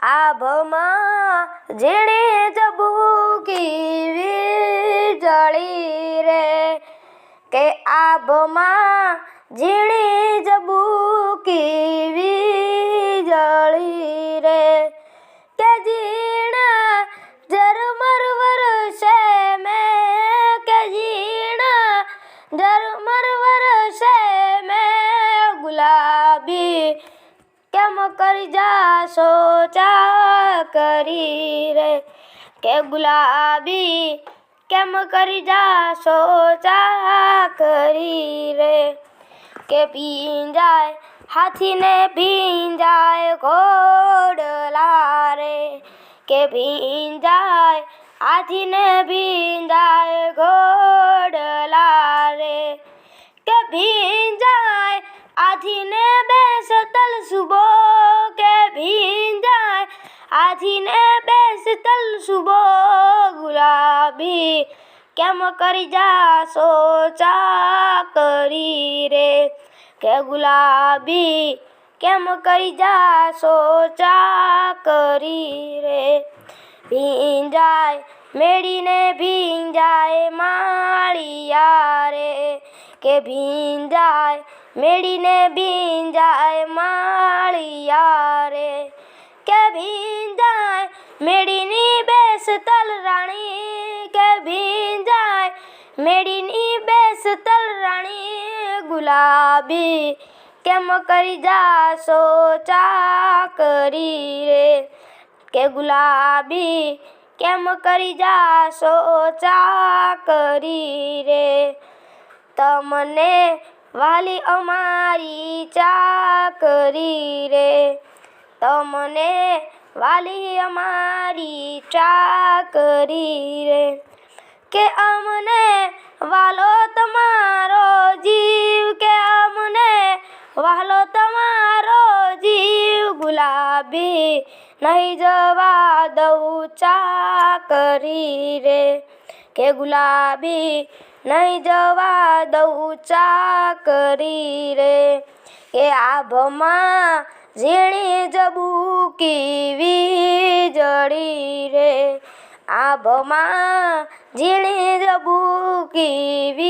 આભમાં જેણે જબૂકી વીજળી રે કે આભમાં જેણે જબૂકી વીજળી રે કે ઝીણા ઝરમર વરસે મેં, કે ઝીણા ઝરમર વરસે મેં, ગુલાબી કેમ કરી જાશો ચા કરી રે. કે ગુલાબી કેમ કરી જાશો ચા કરી રે. કે પીંજાય હાથીને પીંજાય ઘોડલા રે કે ભીંજાય હાથીને ભીંજાય ઘોડલા રે કે ભીંજાય આથીને બેસ તલ સુબો આથીને બેસ તલ સુબો ગુલાબી કેમ કરી જાશો ચા કરી રે કે ગુલાબી કેમ કરી જાશો ચા કરી રે ભીંજાય મેળીને ભીંજાય માળિયા રે કે ભીંજાય મેળીને ભીંજાય માળિયા રે કે ભીંજાય મેળીની બેસ તલ રાણી કે ભીંજાય મેળીની બેસ તલ રાણી ગુલાબી. કેમ કરી જાશો ચા કરી રે? કે ગુલાબી, કેમ કરી જાશો ચા કરી રે? તમને વાલી અમારી ચા કરી રે. તમને વાલી અમારી ચા કરી રે કે અમને વાલો તમારો જીવ, કે અમને વાલો તમારો જીવ. ગુલાબી નહીં જવા દઉં ચા કરી રે કે ગુલાબી નહીં જવા દઉં ચા કરી રે કે આભમાં ઝીણી જબૂકી વીજળી રે. આભમાં ઝીણી રે